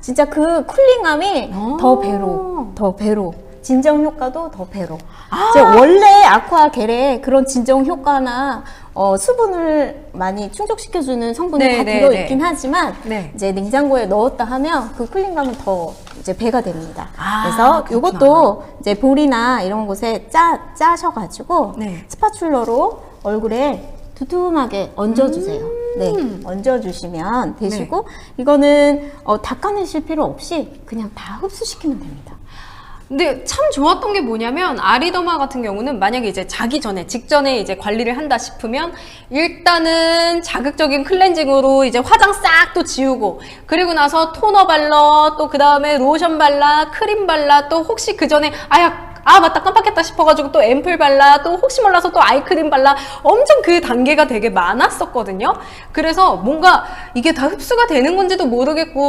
진짜 그 쿨링감이 오. 더 배로, 더 배로. 진정 효과도 더 배로. 아. 이제 원래 아쿠아 겔에 그런 진정 효과나 어, 수분을 많이 충족시켜주는 성분이 네, 다 네, 들어있긴 네. 하지만 네. 이제 냉장고에 넣었다 하면 그 쿨링감은 더 이제 배가 됩니다. 아, 그래서 그렇구나. 이것도 이제 볼이나 이런 곳에 짜 짜셔가지고 네. 스파츌러로 얼굴에 두툼하게 얹어주세요. 음. 네, 얹어주시면 되시고 이거는 어, 닦아내실 필요 없이 그냥 다 흡수시키면 됩니다. 근데 참 좋았던 게 뭐냐면 아리더마 같은 경우는 만약에 이제 자기 전에 직전에 이제 관리를 한다 싶으면 일단은 자극적인 클렌징으로 이제 화장 싹 또 지우고 그리고 나서 토너 발라 또 그 다음에 로션 발라 크림 발라 또 혹시 그 전에 아야 아 맞다. 깜빡했다 싶어가지고 또 앰플 발라 또 혹시 몰라서 또 아이크림 발라 엄청 그 단계가 되게 많았었거든요. 그래서 뭔가 이게 다 흡수가 되는 건지도 모르겠고